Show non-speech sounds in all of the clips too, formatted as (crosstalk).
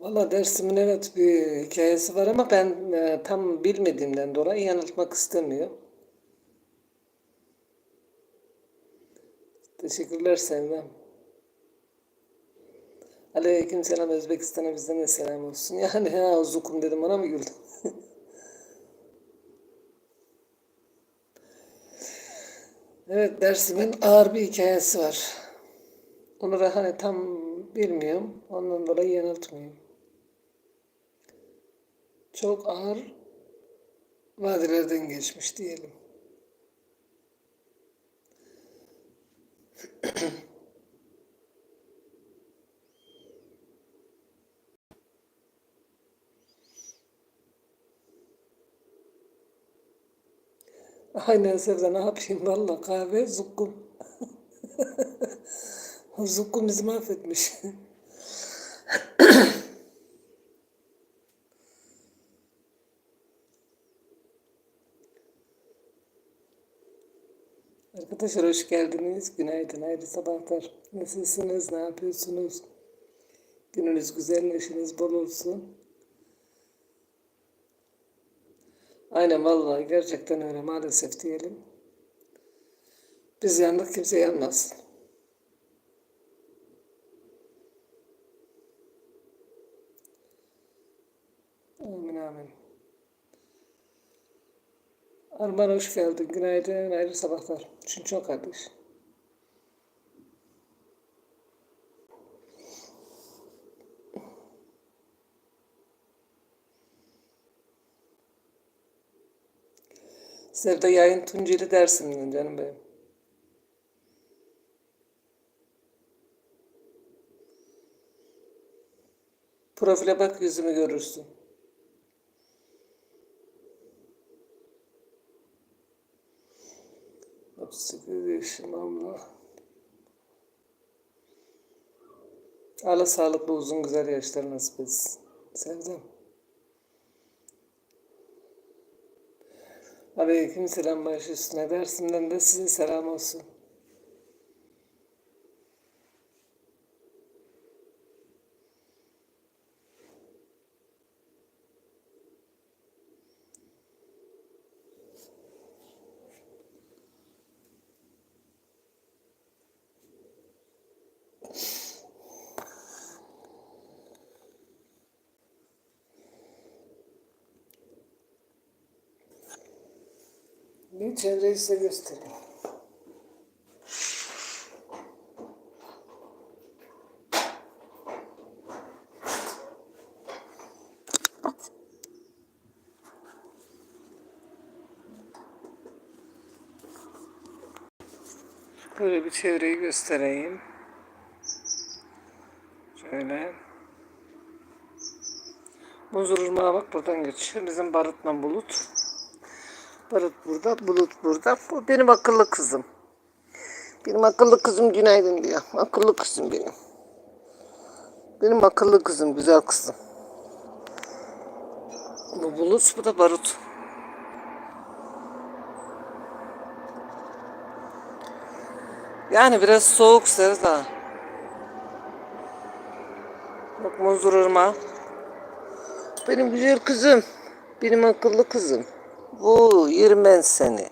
Valla dersimin evet bir hikayesi var ama ben e, tam bilmediğimden dolayı yanıltmak istemiyorum. Teşekkürler Sevmem. Aleyküm selam Özbekistan'a bizden de selam olsun. (laughs) Yani ha zukum dedim ona mı güldün? (laughs) evet dersimin ağır bir hikayesi var. Onu da hani tam bilmiyorum. Ondan dolayı yanıltmayayım. Çok ağır vadilerden geçmiş diyelim. Aynen Sevda ne yapayım valla kahve zukkum. (laughs) zukkum bizi mahvetmiş. (coughs) Arkadaşlar hoş geldiniz. Günaydın, hayırlı sabahlar. Nasılsınız, ne yapıyorsunuz? Gününüz güzel, neşeniz bol olsun. Aynen vallahi gerçekten öyle maalesef diyelim. Biz yandık kimse yanmasın. Amin amin. Arman hoş geldin. Günaydın. Hayırlı sabahlar. Çünkü çok kardeş. Sevda yayın Tunceli dersimden canım benim. Profile bak yüzümü görürsün. Sıkı yaşım Allah. Allah sağlıklı uzun güzel yaşlar nasip etsin. Sevdam. Aleyküm selam baş üstüne. Dersimden de size selam olsun. Bir çevreyi size göstereyim. Böyle bir çevreyi göstereyim. Şöyle. Irmağı bak buradan geçiyor. Bizim barutla bulut. Barut burada, bulut burada. Bu benim akıllı kızım. Benim akıllı kızım günaydın diyor. Akıllı kızım benim. Benim akıllı kızım, güzel kızım. Bu bulut, bu da barut. Yani biraz soğuk Sevda. Bak muzur ırmağı. Benim güzel kızım. Benim akıllı kızım. Bu yerim ben seni.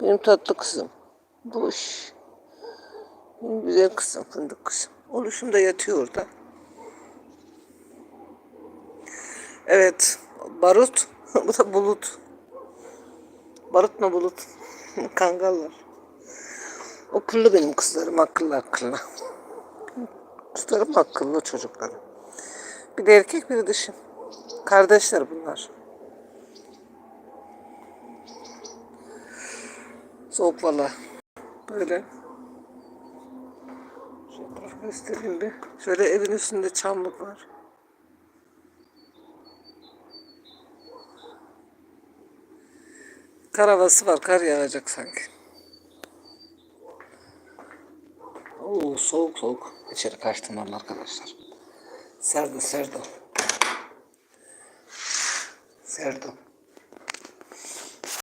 Benim tatlı kızım. Boş. Benim güzel kızım, fındık kızım. Oluşum da yatıyor orada. Evet, barut. (laughs) Bu da bulut. Barut mu bulut? (laughs) Kangallar. Akıllı benim kızlarım, akıllı akıllı. Kızlarım akıllı çocuklarım. Bir de erkek bir de dişi. Kardeşler bunlar. Soğuk valla. Böyle. Şöyle göstereyim bir. Şöyle evin üstünde çamlık var. Kar havası var. Kar yağacak sanki. Oo soğuk soğuk. İçeri kaçtım arkadaşlar. Serdo serdo. Serdo.